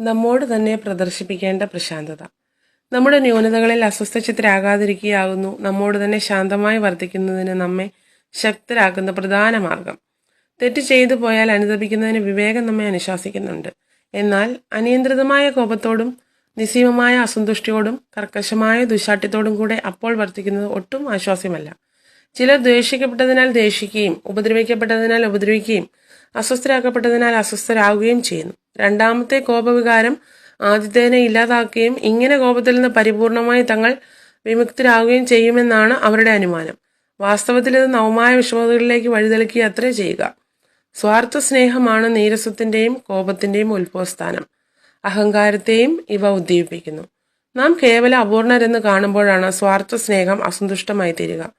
നമ്മോട് തന്നെ പ്രദർശിപ്പിക്കേണ്ട പ്രശാന്തത. നമ്മുടെ ന്യൂനതകളിൽ അസ്വസ്ഥചിത്തരാകാതിരിക്കുകയാകുന്നു. നമ്മോട് തന്നെ ശാന്തമായി വർദ്ധിക്കുന്നതിന് നമ്മെ ശക്തരാക്കുന്ന പ്രധാന മാർഗം. തെറ്റ് ചെയ്തു പോയാൽ അനുദപിക്കുന്നതിന് വിവേകം നമ്മെ അനുശാസിക്കുന്നുണ്ട്. എന്നാൽ അനിയന്ത്രിതമായ കോപത്തോടും നിസ്സീമമായ അസന്തുഷ്ടിയോടും കർക്കശമായ ദുശാഠ്യത്തോടും കൂടെ അപ്പോൾ വർത്തിക്കുന്നത് ഒട്ടും ആശ്വാസ്യമല്ല. ചിലർ ദ്വേഷിക്കപ്പെട്ടതിനാൽ ദ്വേഷിക്കുകയും ഉപദ്രവിക്കപ്പെട്ടതിനാൽ ഉപദ്രവിക്കുകയും അസ്വസ്ഥരാക്കപ്പെട്ടതിനാൽ അസ്വസ്ഥരാകുകയും ചെയ്യുന്നു. രണ്ടാമത്തെ കോപവികാരം ആദ്യത്തേനെ ഇല്ലാതാക്കുകയും ഇങ്ങനെ കോപത്തിൽ നിന്ന് പരിപൂർണമായി തങ്ങൾ വിമുക്തരാകുകയും ചെയ്യുമെന്നാണ് അവരുടെ അനുമാനം. വാസ്തവത്തിൽ ഇത് നവമായ വിഷമതകളിലേക്ക് വഴിതെളിക്കുക അത്രേ ചെയ്യുക. സ്വാർത്ഥ സ്നേഹമാണ് നീരസത്തിന്റെയും കോപത്തിന്റെയും ഉത്ഭവസ്ഥാനം. അഹങ്കാരത്തെയും ഇവ ഉദ്ദീപിപ്പിക്കുന്നു. നാം കേവല അപൂർണരെന്ന് കാണുമ്പോഴാണ് സ്വാർത്ഥ സ്നേഹം അസന്തുഷ്ടമായി തീരുക.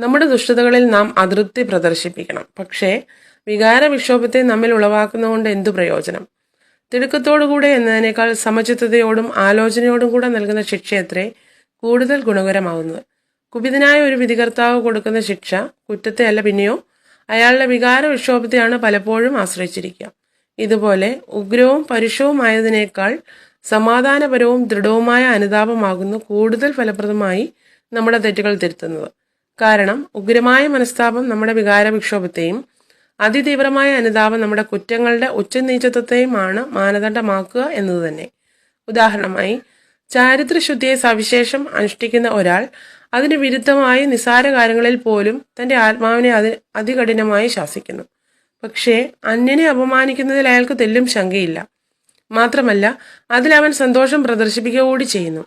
നമ്മുടെ ദുഷ്ടതകളിൽ നാം അതൃപ്തി പ്രദർശിപ്പിക്കണം. പക്ഷേ വികാര വിക്ഷോഭത്തെ നമ്മിൽ ഉളവാക്കുന്നതുകൊണ്ട് എന്തു പ്രയോജനം? തിടുക്കത്തോടുകൂടെ എന്നതിനേക്കാൾ സമചിത്തതയോടും ആലോചനയോടും കൂടെ നൽകുന്ന ശിക്ഷയത്രേ കൂടുതൽ ഗുണകരമാവുന്നത്. കുപിതനായ ഒരു വിധികർത്താവ് കൊടുക്കുന്ന ശിക്ഷ കുറ്റത്തെ അല്ല പിന്നെയോ? അയാളുടെ വികാര വിക്ഷോഭത്തെയാണ് പലപ്പോഴും ആശ്രയിച്ചിരിക്കുക. ഇതുപോലെ ഉഗ്രവും പരുഷവുമായതിനേക്കാൾ സമാധാനപരവും ദൃഢവുമായ അനുതാപമാകുന്നു കൂടുതൽ ഫലപ്രദമായി നമ്മുടെ തെറ്റുകൾ തിരുത്തുന്നത്. കാരണം ഉഗ്രമായ മനസ്താപം നമ്മുടെ വികാര വിക്ഷോഭത്തെയും അതിതീവ്രമായ അനുതാപം നമ്മുടെ കുറ്റങ്ങളുടെ ഉച്ചനീചത്വത്തെയുമാണ് മാനദണ്ഡമാക്കുക എന്നത് തന്നെ. ഉദാഹരണമായി ചാരിത്രശുദ്ധിയെ സവിശേഷം അനുഷ്ഠിക്കുന്ന ഒരാൾ അതിന് വിരുദ്ധമായി നിസാര കാര്യങ്ങളിൽ പോലും തന്റെ ആത്മാവിനെ അതി അതികഠിനമായി ശാസിക്കുന്നു. പക്ഷേ അന്യനെ അപമാനിക്കുന്നതിൽ അയാൾക്ക് തെല്ലും ശങ്കയില്ല. മാത്രമല്ല അവൻ സന്തോഷം പ്രദർശിപ്പിക്കുക കൂടി ചെയ്യുന്നു.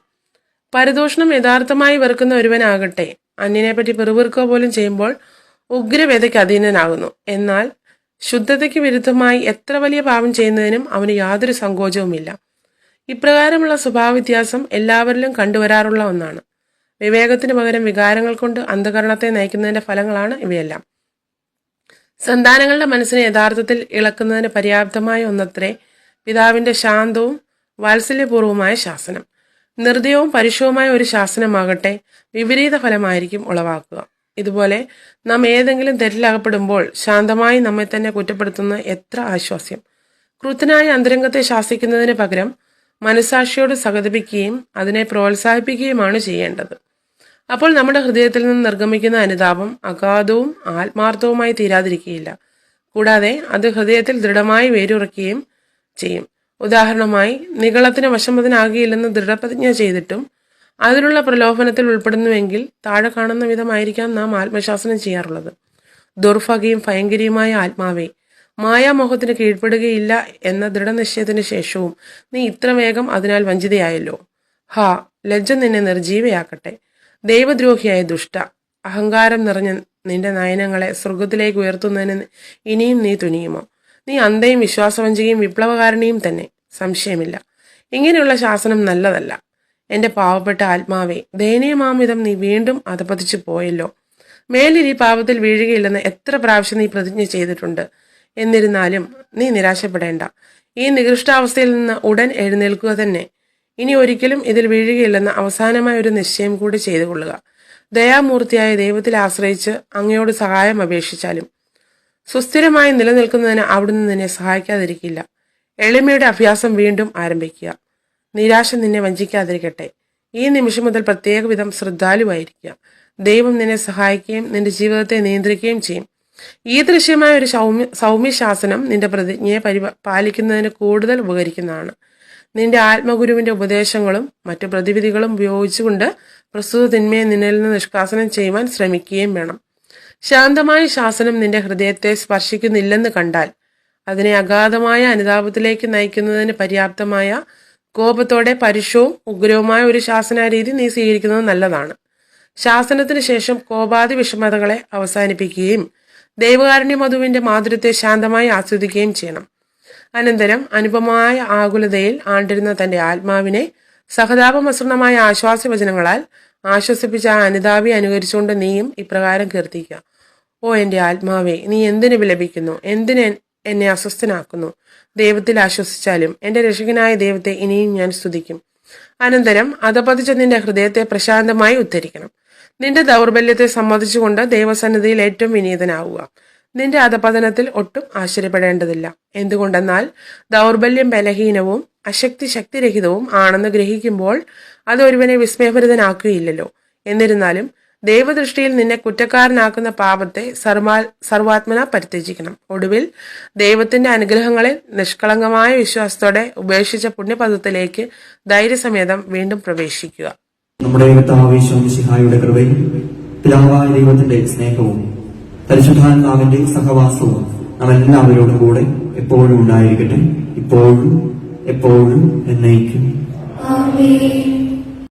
പരദൂഷണം യഥാർത്ഥമായി വെറുക്കുന്ന ഒരുവനാകട്ടെ അന്യനെപ്പറ്റി പെറുപെറുക്കുക പോലും ചെയ്യുമ്പോൾ ഉഗ്രവേദയ്ക്ക് അധീനനാകുന്നു. എന്നാൽ ശുദ്ധതയ്ക്ക് വിരുദ്ധമായി എത്ര വലിയ പാപം ചെയ്യുന്നതിനും അവന് യാതൊരു സങ്കോചവുമില്ല. ഇപ്രകാരമുള്ള സ്വഭാവ വ്യത്യാസം എല്ലാവരിലും കണ്ടുവരാറുള്ള ഒന്നാണ്. വിവേകത്തിന് പകരം വികാരങ്ങൾ കൊണ്ട് അന്ധകരണത്തെ നയിക്കുന്നതിന്റെ ഫലങ്ങളാണ് ഇവയെല്ലാം. സന്താനങ്ങളുടെ മനസ്സിനെ യഥാർത്ഥത്തിൽ ഇളക്കുന്നതിന് പര്യാപ്തമായ ഒന്നത്രേ പിതാവിന്റെ ശാന്തവും വാത്സല്യപൂർവമായ ശാസനം. നിർദ്ദയവും പരുഷവുമായ ഒരു ശാസനമാകട്ടെ വിപരീത ഫലമായിരിക്കും ഉളവാക്കുക. ഇതുപോലെ നാം ഏതെങ്കിലും തെറ്റിലകപ്പെടുമ്പോൾ ശാന്തമായി നമ്മെ തന്നെ കുറ്റപ്പെടുത്തുന്ന എത്ര ആശ്വാസ്യം. ക്രൂത്തനായ അന്തരംഗത്തെ ശാസിക്കുന്നതിന് പകരം മനസാക്ഷിയോട് സഹതപിക്കുകയും അതിനെ പ്രോത്സാഹിപ്പിക്കുകയുമാണ് ചെയ്യേണ്ടത്. അപ്പോൾ നമ്മുടെ ഹൃദയത്തിൽ നിന്ന് നിർഗമിക്കുന്ന അനുതാപം അഗാധവും ആത്മാർത്ഥവുമായി തീരാതിരിക്കുകയില്ല. കൂടാതെ അത് ഹൃദയത്തിൽ ദൃഢമായി വേരുറക്കുകയും ചെയ്യും. ഉദാഹരണമായി നികളത്തിന് വശമതനാകിയില്ലെന്ന് ദൃഢപ്രതിജ്ഞ ചെയ്തിട്ടും അതിനുള്ള പ്രലോഭനത്തിൽ ഉൾപ്പെടുന്നുവെങ്കിൽ താഴെ കാണുന്ന വിധമായിരിക്കാം നാം ആത്മശാസനം ചെയ്യാറുള്ളത്. ദുർഭഗയും ഭയങ്കരിയുമായ ആത്മാവേ മായാമോഹത്തിന് കീഴ്പ്പെടുകയില്ല എന്ന ദൃഢനിശ്ചയത്തിന് ശേഷവും നീ ഇത്ര വേഗം അതിനാൽ വഞ്ചിതയായല്ലോ. ഹാ ലജ്ജ നിന്നെ നിർജീവയാക്കട്ടെ. ദൈവദ്രോഹിയായ ദുഷ്ട അഹങ്കാരം നിറഞ്ഞ നിന്റെ നയനങ്ങളെ സ്വർഗത്തിലേക്ക് ഉയർത്തുന്നതിന് ഇനിയും നീ തുനിയുമോ? നീ അന്തയും വിശ്വാസവഞ്ചികയും വിപ്ലവകാരണിയും തന്നെ സംശയമില്ല. ഇങ്ങനെയുള്ള ശാസനം നല്ലതല്ല. എന്റെ പാവപ്പെട്ട ആത്മാവെ ദയനീയമാമിതം നീ വീണ്ടും അധപതിച്ചു പോയല്ലോ. മേലിൽ ഈ പാപത്തിൽ വീഴുകയില്ലെന്ന് എത്ര പ്രാവശ്യം നീ പ്രതിജ്ഞ ചെയ്തിട്ടുണ്ട്? എന്നിരുന്നാലും നീ നിരാശപ്പെടേണ്ട. ഈ നികൃഷ്ടാവസ്ഥയിൽ നിന്ന് ഉടൻ എഴുന്നേൽക്കുക തന്നെ. ഇനി ഒരിക്കലും ഇതിൽ വീഴുകയില്ലെന്ന് അവസാനമായ ഒരു നിശ്ചയം കൂടി ചെയ്തു കൊള്ളുക. ദയാമൂർത്തിയായ ദൈവത്തിൽ ആശ്രയിച്ച് അങ്ങയോട് സഹായം അപേക്ഷിച്ചാലും. സുസ്ഥിരമായി നിലനിൽക്കുന്നതിന് അവിടുന്ന് നിന്നെ സഹായിക്കാതിരിക്കില്ല. എളിമയുടെ അഭ്യാസം വീണ്ടും ആരംഭിക്കുക. നിരാശ നിന്നെ വഞ്ചിക്കാതിരിക്കട്ടെ. ഈ നിമിഷം മുതൽ പ്രത്യേക വിധം ശ്രദ്ധാലുവായിരിക്കുക. ദൈവം നിന്നെ സഹായിക്കുകയും നിന്റെ ജീവിതത്തെ നിയന്ത്രിക്കുകയും ചെയ്യും. ഈ ദൃശ്യമായ ഒരു സൗമ്യ സൗമ്യശാസനം നിന്റെ പ്രതിജ്ഞയെ പരിപാ പാലിക്കുന്നതിന് കൂടുതൽ ഉപകരിക്കുന്നതാണ്. നിന്റെ ആത്മഗുരുവിന്റെ ഉപദേശങ്ങളും മറ്റു പ്രതിവിധികളും ഉപയോഗിച്ചുകൊണ്ട് പ്രസ്തുത തിന്മയെ നിന്നിൽ നിന്ന് നിഷ്കാസനം ചെയ്യുവാൻ ശ്രമിക്കുകയും വേണം. ശാന്തമായ ശാസനം നിന്റെ ഹൃദയത്തെ സ്പർശിക്കുന്നില്ലെന്ന് കണ്ടാൽ അതിനെ അഗാധമായ അനുതാപത്തിലേക്ക് നയിക്കുന്നതിന് പര്യാപ്തമായ കോപത്തോടെ പരുഷവും ഉഗ്രവുമായ ഒരു ശാസനാരീതി നീ സ്വീകരിക്കുന്നത് നല്ലതാണ്. ശാസനത്തിന് ശേഷം കോപാതി വിഷമതകളെ അവസാനിപ്പിക്കുകയും ദൈവകാരുണ്യ മധുവിന്റെ മാധുര്യത്തെ ശാന്തമായി ആസ്വദിക്കുകയും ചെയ്യണം. അനന്തരം അനുപമമായ ആകുലതയിൽ ആണ്ടിരുന്ന തന്റെ ആത്മാവിനെ സഹതാപമസൃണമായ ആശ്വാസവചനങ്ങളാൽ ആശ്വസിപ്പിച്ച ആ അനുതാപി അനുകരിച്ചുകൊണ്ട് നീയും ഇപ്രകാരം കീർത്തിക്കുക. ഓ എന്റെ ആത്മാവേ നീ എന്തിനു വിലപിക്കുന്നു? എന്തിന് എന്നെ അസ്വസ്ഥനാക്കുന്നു. ദൈവത്തിൽ ആശ്വസിച്ചാലും എന്റെ രക്ഷകനായ ദൈവത്തെ ഇനിയും ഞാൻ സ്തുതിക്കും. അനന്തരം അധപതിച്ച നിന്റെ ഹൃദയത്തെ പ്രശാന്തമായി ഉദ്ധരിക്കണം. നിന്റെ ദൗർബല്യത്തെ സമ്മതിച്ചുകൊണ്ട് ദൈവസന്നിധിയിൽ ഏറ്റവും വിനീതനാവുക. നിന്റെ അധപതനത്തിൽ ഒട്ടും ആശ്ചര്യപ്പെടേണ്ടതില്ല. എന്തുകൊണ്ടെന്നാൽ ദൗർബല്യം ബലഹീനവും അശക്തി ശക്തിരഹിതവും ആണെന്ന് ഗ്രഹിക്കുമ്പോൾ അത് ഒരുവനെ വിസ്മയഭരിതനാക്കുകയില്ലല്ലോ. എന്നിരുന്നാലും ദൈവദൃഷ്ടിയിൽ നിന്നെ കുറ്റക്കാരനാക്കുന്ന പാപത്തെ സർവാ സർവാത്മന പരിത്യജിക്കണം. ഒടുവിൽ ദൈവത്തിന്റെ അനുഗ്രഹങ്ങളിൽ നിഷ്കളങ്കമായ വിശ്വാസത്തോടെ ഉപേക്ഷിച്ച പുണ്യപദത്തിലേക്ക് ധൈര്യസമേതം വീണ്ടും പ്രവേശിക്കുക. നമ്മുടെ കർത്താവേശ്വസിഹായുടെ കൃപയും പിതാവായ ദൈവത്തിന്റെ സ്നേഹവും പരിശുദ്ധാത്മാവിന്റെ സഹവാസവും നാം എല്ലാവരോടും കൂടെ എപ്പോഴും ഉണ്ടായിരിക്കട്ടെ. ഇപ്പോഴും എപ്പോഴും എന്നേക്കും. Amen.